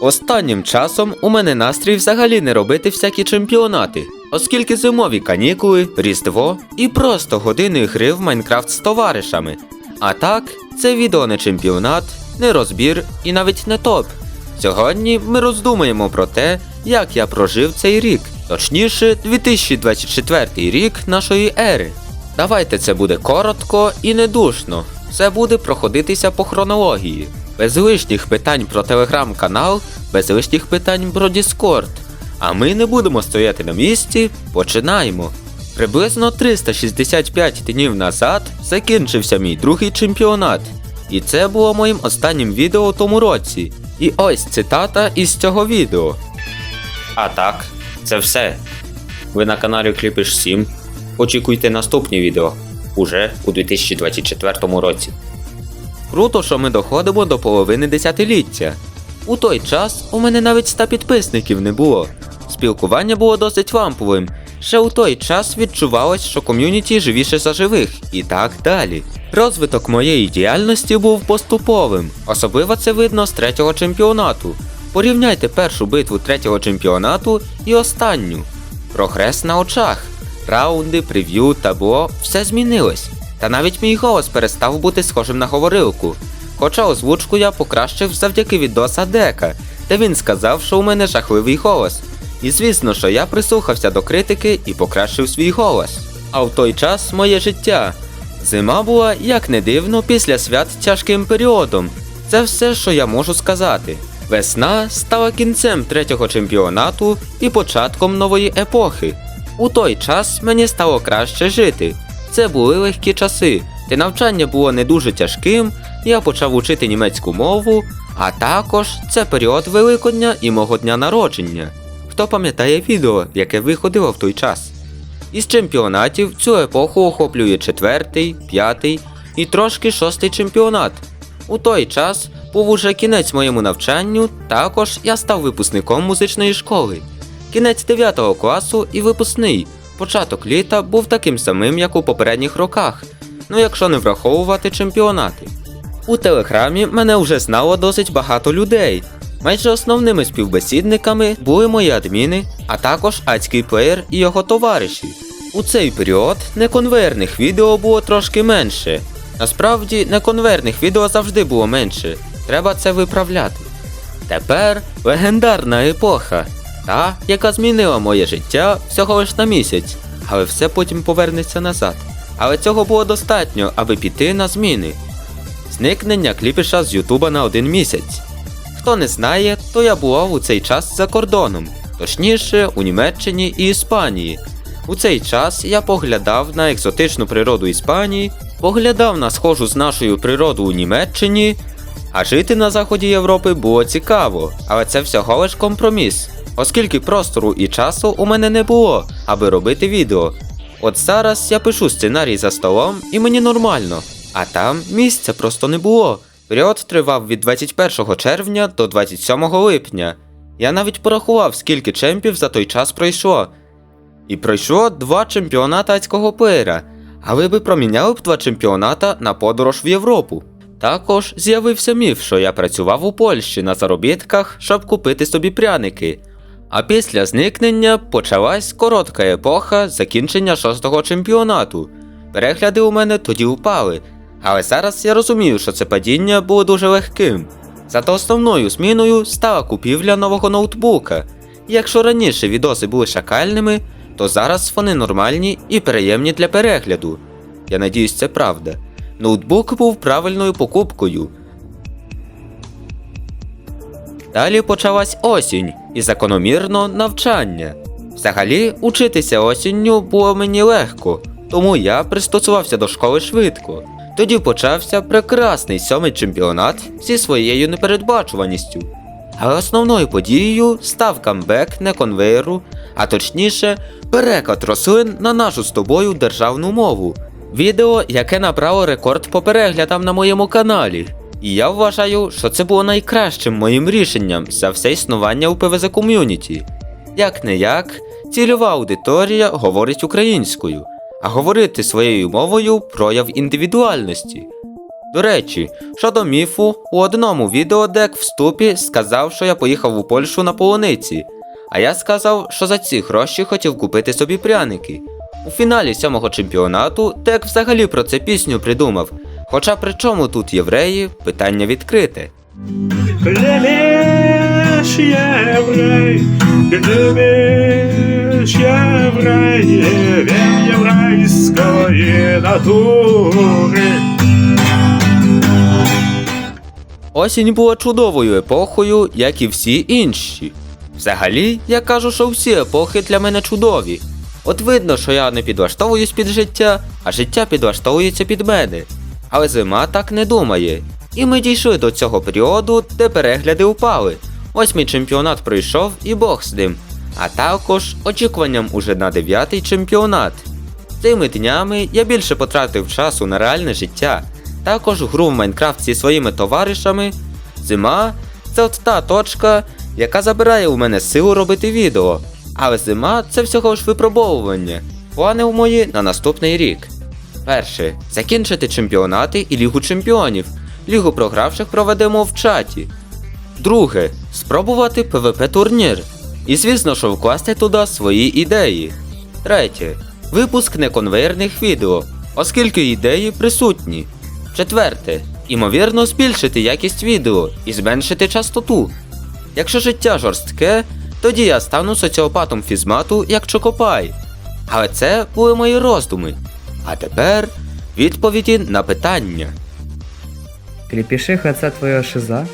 Останнім часом у мене настрій взагалі не робити всякі чемпіонати, оскільки зимові канікули, Різдво і просто години гри в Майнкрафт з товаришами. А так, це відео не чемпіонат, не розбір і навіть не топ. Сьогодні ми роздумаємо про те, як я прожив цей рік, точніше, 2024 рік нашої ери. Давайте це буде коротко і недушно. Все буде проходитися по хронології. Без лишніх питань про телеграм-канал, без лишніх питань про Діскорд. А ми не будемо стояти на місці, починаємо. Приблизно 365 днів назад закінчився мій другий чемпіонат. І це було моїм останнім відео у тому році. І ось цитата із цього відео. А так, це все. Ви на каналі Кліпиш 7. Очікуйте наступні відео уже у 2024 році. Круто, що ми доходимо до половини десятиліття. У той час у мене навіть 100 підписників не було. Спілкування було досить ламповим. Ще у той час відчувалось, що ком'юніті живіше за живих, і так далі. Розвиток моєї діяльності був поступовим, особливо це видно з третього чемпіонату. Порівняйте першу битву третього чемпіонату і останню. Прогрес на очах. Раунди, прев'ю, табло все змінилось. Та навіть мій голос перестав бути схожим на говорилку. Хоча озвучку я покращив завдяки відоса Дека, де він сказав, що у мене жахливий голос. І звісно, що я прислухався до критики і покращив свій голос. А в той час моє життя. Зима була, як не дивно, після свят тяжким періодом. Це все, що я можу сказати. Весна стала кінцем третього чемпіонату і початком нової епохи. У той час мені стало краще жити. Це були легкі часи, де навчання було не дуже тяжким, я почав учити німецьку мову, а також це період Великодня і мого дня народження. Хто пам'ятає відео, яке виходило в той час? Із чемпіонатів цю епоху охоплює четвертий, п'ятий і трошки шостий чемпіонат. У той час був уже кінець моєму навчанню, також я став випускником музичної школи. Кінець 9 класу і випускний. Початок літа був таким самим, як у попередніх роках, ну якщо не враховувати чемпіонати. У телеграмі мене вже знало досить багато людей. Майже основними співбесідниками були мої адміни, а також адський плеєр і його товариші. У цей період неконвейерних відео було трошки менше. Насправді, неконвейерних відео завжди було менше. Треба це виправляти. Тепер легендарна епоха, та, яка змінила моє життя всього лиш на місяць, але все потім повернеться назад. Але цього було достатньо, аби піти на зміни. Зникнення кліпіша з Ютуба на один місяць. Хто не знає, то я бував у цей час за кордоном, точніше у Німеччині і Іспанії. У цей час я поглядав на екзотичну природу Іспанії, поглядав на схожу з нашою природу у Німеччині, а жити на заході Європи було цікаво, але це всього лиш компроміс, оскільки простору і часу у мене не було, аби робити відео. От зараз я пишу сценарій за столом і мені нормально, а там місця просто не було. Період тривав від 21 червня до 27 липня. Я навіть порахував, скільки чемпів за той час пройшло. І пройшло два чемпіоната адського плеєра, а ви би проміняли б два чемпіоната на подорож в Європу. Також з'явився міф, що я працював у Польщі на заробітках, щоб купити собі пряники. А після зникнення почалась коротка епоха закінчення шостого чемпіонату. Перегляди у мене тоді упали, але зараз я розумію, що це падіння було дуже легким. Зато основною зміною стала купівля нового ноутбука. Якщо раніше відоси були шакальними, то зараз вони нормальні і приємні для перегляду. Я надіюсь, це правда. Ноутбук був правильною покупкою. Далі почалась осінь і закономірно навчання. Взагалі, учитися осінню було мені легко, тому я пристосувався до школи швидко. Тоді почався прекрасний сьомий чемпіонат зі своєю непередбачуваністю. Але основною подією став камбек не конвейеру, а точніше, переклад рослин на нашу з тобою державну мову. Відео, яке набрало рекорд по переглядам на моєму каналі. І я вважаю, що це було найкращим моїм рішенням за все існування у ПВЗ ком'юніті. Як не як, цільова аудиторія говорить українською, а говорити своєю мовою прояв індивідуальності. До речі, щодо міфу, у одному відео Дек в ступі сказав, що я поїхав у Польщу на полуниці, а я сказав, що за ці гроші хотів купити собі пряники. У фіналі сьомого чемпіонату Дек взагалі про це пісню придумав. Хоча при чому тут євреї, питання відкрите. Любишь еврей, любишь еврей, вень еврейской натуры. Осінь була чудовою епохою, як і всі інші. Взагалі, я кажу, що всі епохи для мене чудові. От видно, що я не підлаштовуюсь під життя, а життя підлаштовується під мене. Але зима так не думає. І ми дійшли до цього періоду, де перегляди впали. Ось мій чемпіонат пройшов і Бог з ним. А також очікуванням уже на дев'ятий чемпіонат. Цими днями я більше потратив часу на реальне життя. Також гру в Майнкрафт зі своїми товаришами. Зима це от та точка, яка забирає у мене силу робити відео. Але зима це всього ж випробовування. Плани у мої на наступний рік. Перше. Закінчити чемпіонати і Лігу чемпіонів. Лігу програвших проведемо в чаті. Друге. Спробувати ПВП турнір. І звісно, що вкласти туди свої ідеї. Третє. Випуск неконвейерних відео, оскільки ідеї присутні. Четверте. Імовірно, збільшити якість відео і зменшити частоту. Якщо життя жорстке, тоді я стану соціопатом фізмату як Чокопай. Але це були мої роздуми. А тепер відповіді на питання. Кліпішиха це твоя шиза?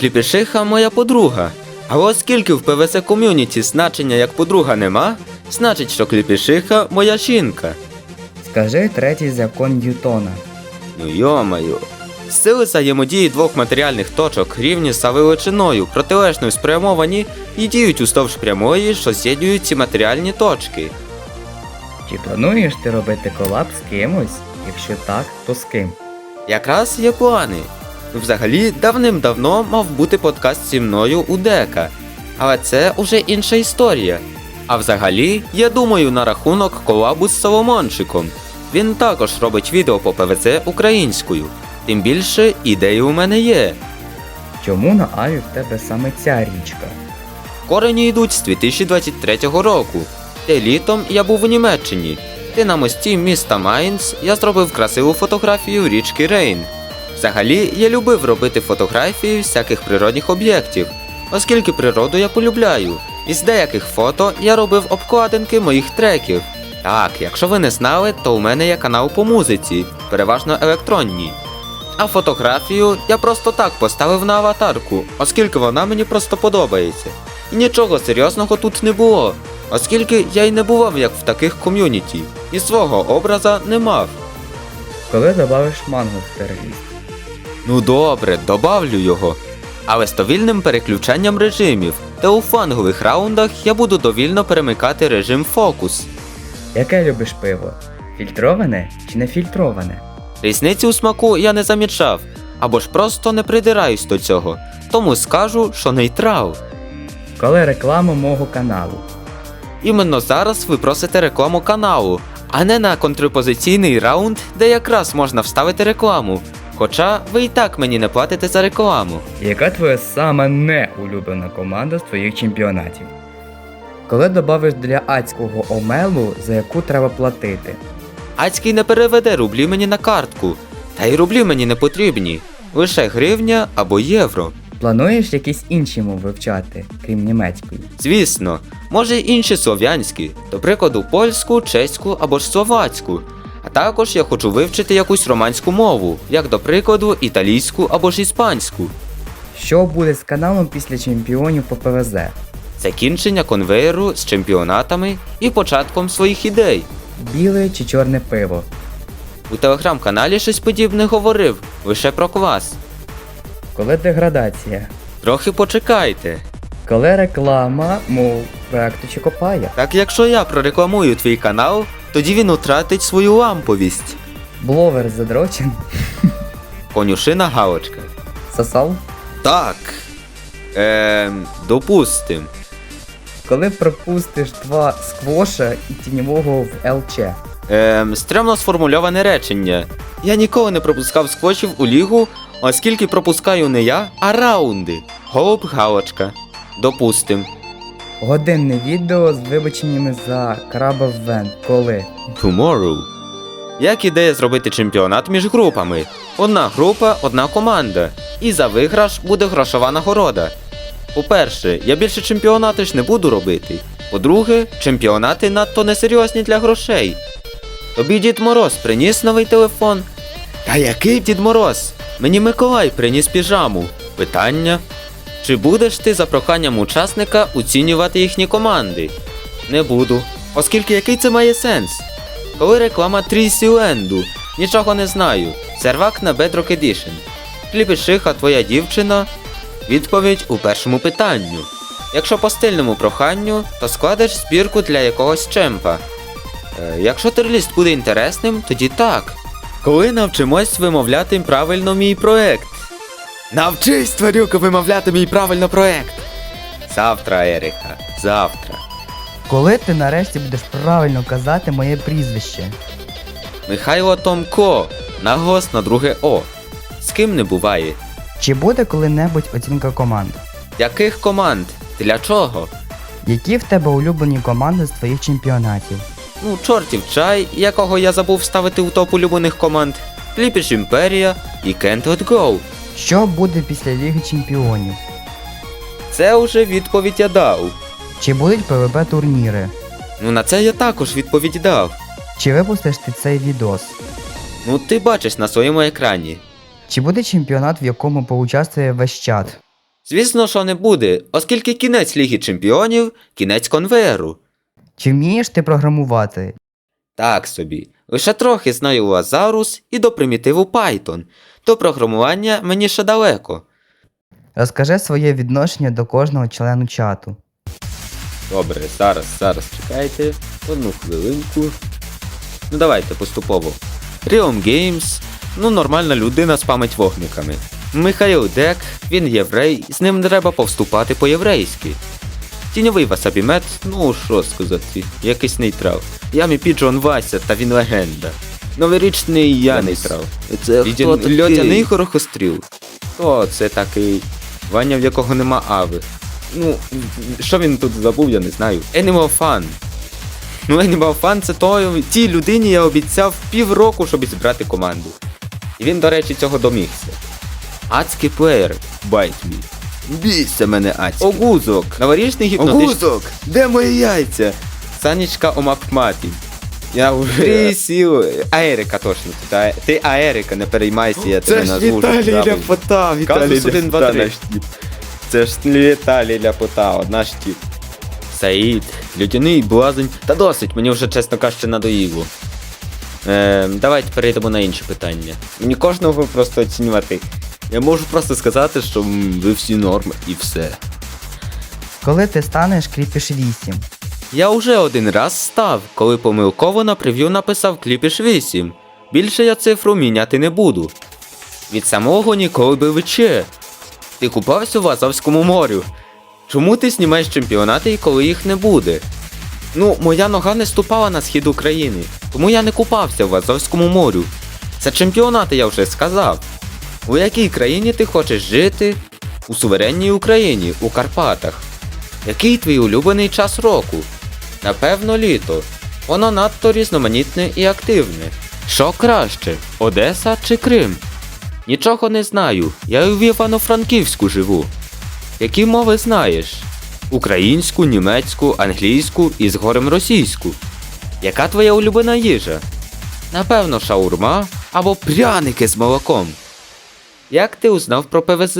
Кліпішиха моя подруга. Але оскільки в ПВС ком'юніті значення як подруга нема, значить, що кліпішиха моя жінка. Скажи третій закон Ньютона. Ну йомаю. Сили взаємодії двох матеріальних точок рівні за величиною, протилежно спрямовані і діють уздовж прямої, що з'єднують ці матеріальні точки. Чи плануєш ти робити колаб з кимось? Якщо так, то з ким? Якраз є плани. Взагалі, давним-давно мав бути подкаст зі мною у Дека. Але це уже інша історія. А взагалі, я думаю на рахунок колабу з Соломончиком. Він також робить відео по ПВЦ українською. Тим більше ідеї у мене є. Чому на Аві в тебе саме ця річка? Корені йдуть з 2023 року. Те літом я був у Німеччині. Де на мості міста Майнц я зробив красиву фотографію річки Рейн. Взагалі, я любив робити фотографії всяких природних об'єктів, оскільки природу я полюбляю. Із деяких фото я робив обкладинки моїх треків. Так, якщо ви не знали, то у мене є канал по музиці, переважно електронній. А фотографію я просто так поставив на аватарку, оскільки вона мені просто подобається. І нічого серйозного тут не було, оскільки я й не бував як в таких ком'юніті, і свого образа не мав. Коли додавиш мангу в тероріст? Ну добре, добавлю його. Але з довільним переключенням режимів, та у фангових раундах я буду довільно перемикати режим фокус. Яке любиш пиво? Фільтроване чи не фільтроване? Різниці у смаку я не замічав, або ж просто не придираюсь до цього, тому скажу, що нейтрал. Коли реклама мого каналу? Іменно зараз ви просите рекламу каналу, а не на контрпозиційний раунд, де якраз можна вставити рекламу. Хоча ви і так мені не платите за рекламу. Яка твоя сама неулюблена команда з твоїх чемпіонатів? Коли додавиш для адського омелу, за яку треба платити? Ацький не переведе рублі мені на картку, та й рублі мені не потрібні. Лише гривня або євро. Плануєш якісь інші мови вивчати, крім німецької? Звісно, може й інші слов'янські, до прикладу, польську, чеську або ж словацьку. А також я хочу вивчити якусь романську мову, як до прикладу, італійську або ж іспанську. Що буде з каналом після чемпіонів по ПВЗ? Закінчення конвейеру з чемпіонатами і початком своїх ідей. Біле чи чорне пиво? У телеграм-каналі щось подібне говорив, лише про квас. Коли деградація? Трохи почекайте. Коли реклама, мов проекту Чокопая? Так якщо я прорекламую твій канал, тоді він втратить свою ламповість. Бловер задрочен? Конюшина галочка. Сосал? Так. Ем, допустим. Коли пропустиш два сквоша і тіньового в ЛЧ? Ем, стрьомно сформульоване речення. Я ніколи не пропускав скотчів у лігу, оскільки пропускаю не я, а раунди. Голуб галочка. Допустим. Годинне відео з вибаченнями за краба Вен. Коли? Tomorrow. Як ідея зробити чемпіонат між групами? Одна група, одна команда. І за виграш буде грошова нагорода. По-перше, я більше чемпіонати ж не буду робити. По-друге, чемпіонати надто несерйозні для грошей. Тобі Дід Мороз приніс новий телефон. Та який Дід Мороз? Мені Миколай приніс піжаму. Питання. Чи будеш ти за проханням учасника оцінювати їхні команди? Не буду. Оскільки який це має сенс? Коли реклама Трісіленду, нічого не знаю. Сервак на Bedrock Edition. Кліпішиха твоя дівчина. Відповідь у першому питанню. Якщо по стильному проханню, то складеш збірку для якогось чемпа. Е, якщо терліст буде інтересним, тоді так. Коли навчимось вимовляти правильно мій проект. Навчись, тварюка, вимовляти мій правильно проект. Завтра, Ерика, завтра. Коли ти нарешті будеш правильно казати моє прізвище? Михайло Томко. Наголос на друге О. З ким не буває. Чи буде коли-небудь оцінка команд? Яких команд? Для чого? Які в тебе улюблені команди з твоїх чемпіонатів? Ну, чортів чай, якого я забув ставити у топ улюблених команд. Кліпіш Імперія і Can't Let Go. Що буде після Ліги Чемпіонів? Це уже відповідь я дав. Чи будуть ПВП турніри? Ну на це я також відповідь дав. Чи випустиш ти цей відос? Ну ти бачиш на своєму екрані. Чи буде чемпіонат, в якому поучаствує весь чат? Звісно, що не буде, оскільки кінець Ліги Чемпіонів кінець конвеєру. Чи вмієш ти програмувати? Так собі. Лише трохи знаю Лазарус і до примітиву Python. До програмування мені ще далеко. Розкажи своє відношення до кожного члену чату. Добре, зараз, зараз чекайте. Одну хвилинку. Ну давайте поступово. Realm Games, ну нормальна людина спамить вогниками. Михайло Дек, він єврей, з ним треба повступати по-єврейськи. Тіньовий Васабімет, ну що сказати, якийсь нейтрал. Ямі Піджон Вася, та він легенда. Новорічний я нейтрал. Це хто такий? Льотяний хорохостріл. Хто це такий? Ваня, в якого нема ави. Ну, що він тут забув, я не знаю. Animal Fun. Ну, Animal Fun це той, тій людині я обіцяв півроку, щоб зібрати команду. І він, до речі, цього домігся. Адський плеєр, мій. Бійся мене, Ацька. Огузок, новорічний гіпнотичний. Огузок, де мої яйця? Санечка омапмапі. Я вже... Присіл. Аерика точно. Ти, а- ти Аерика, не переймайся, я Це тебе ж назву. Віталій. Ляпота, Віталій Казус Ляпота наш тіп. Це ж Віталій Ляпота, одна ж тіп. Саїд, людяний блазень. Та досить, мені вже, чесно кажучи, надоїло. Е, давайте перейдемо на інші питання. Мені кожного просто оцінювати. Я можу просто сказати, що ви всі норм і все. Коли ти станеш кріпіш 8? Я вже один раз став, коли помилково на прев'ю написав кліпіш 8. Більше я цифру міняти не буду. Від самого ніколи би вече. Ти купався в Азовському морю. Чому ти знімаєш чемпіонати, і коли їх не буде? Ну, моя нога не ступала на схід України, тому я не купався в Азовському морю. Це чемпіонати я вже сказав. У якій країні ти хочеш жити? У суверенній Україні, у Карпатах. Який твій улюблений час року? Напевно, літо. Воно надто різноманітне і активне. Що краще, Одеса чи Крим? Нічого не знаю. Я в Івано-Франківську живу. Які мови знаєш? Українську, німецьку, англійську і згорем російську. Яка твоя улюблена їжа? Напевно, шаурма або пряники з молоком. Як ти узнав про ПВЗ?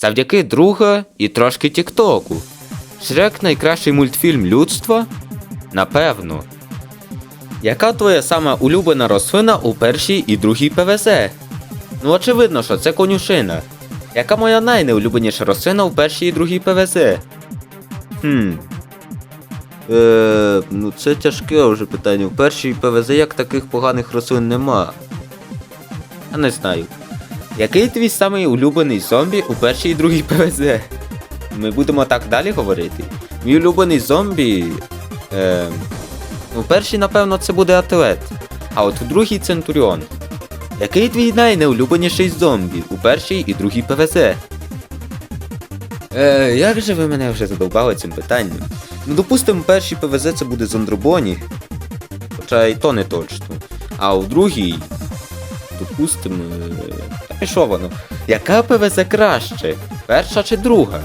Завдяки друга і трошки Тіктоку. Шрек найкращий мультфільм людства? Напевно. Яка твоя сама улюблена рослина у першій і другій ПВЗ? Ну, очевидно, що це конюшина. Яка моя найнеулюбленіша рослина у першій і другій ПВЗ? Хм. Е, ну це тяжке вже питання. У першій ПВЗ як таких поганих рослин нема. Я не знаю. Який твій самий улюблений зомбі у першій і другій ПВЗ? Ми будемо так далі говорити. Мій улюблений зомбі. Е, У першій, напевно, це буде атлет, а от у другій центуріон. Який твій найнеулюбленіший зомбі у першій і другій ПВЗ? Е, як же ви мене вже задовбали цим питанням? Ну, допустимо, першій ПВЗ це буде Зондробоні, хоча і то не точно. А у другій, допустимо, е, пішло воно. Яка ПВЗ краще? Перша чи друга?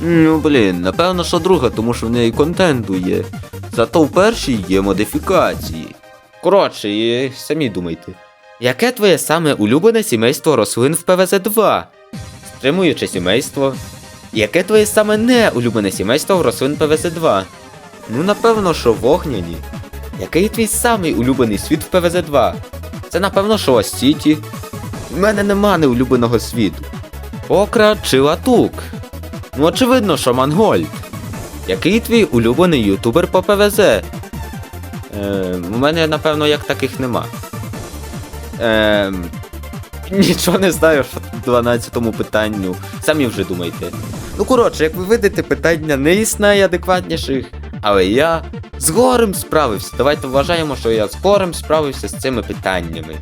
Ну, блін, напевно, що друга, тому що в неї контенту є. Зато в першій є модифікації. Коротше, і самі думайте. Яке твоє саме улюблене сімейство рослин в ПВЗ 2? Стримуюче сімейство. Яке твоє саме неулюблене сімейство в рослин ПВЗ 2? Ну, напевно, що вогняні. Який твій самий улюблений світ в ПВЗ 2? Це напевно, що Сіті. У мене нема неулюбленого світу. Покра чи латук? Ну, очевидно, що Мангольд. Який твій улюблений ютубер по ПВЗ? Е, у мене, напевно, як таких нема. Е, нічого не знаю, що в 12-му питанню. Самі вже думайте. Ну, коротше, як ви видите, питання не із найадекватніших, але я з горем справився. Давайте вважаємо, що я з горем справився з цими питаннями.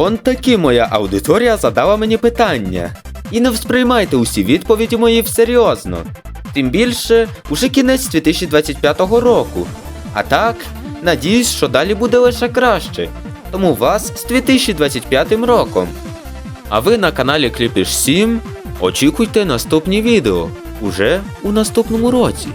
Он таки моя аудиторія задала мені питання. І не сприймайте усі відповіді мої всерйозно. Тим більше, уже кінець 2025 року. А так, надіюсь, що далі буде лише краще. Тому вас з 2025 роком. А ви на каналі Кліпіш 7 очікуйте наступні відео уже у наступному році.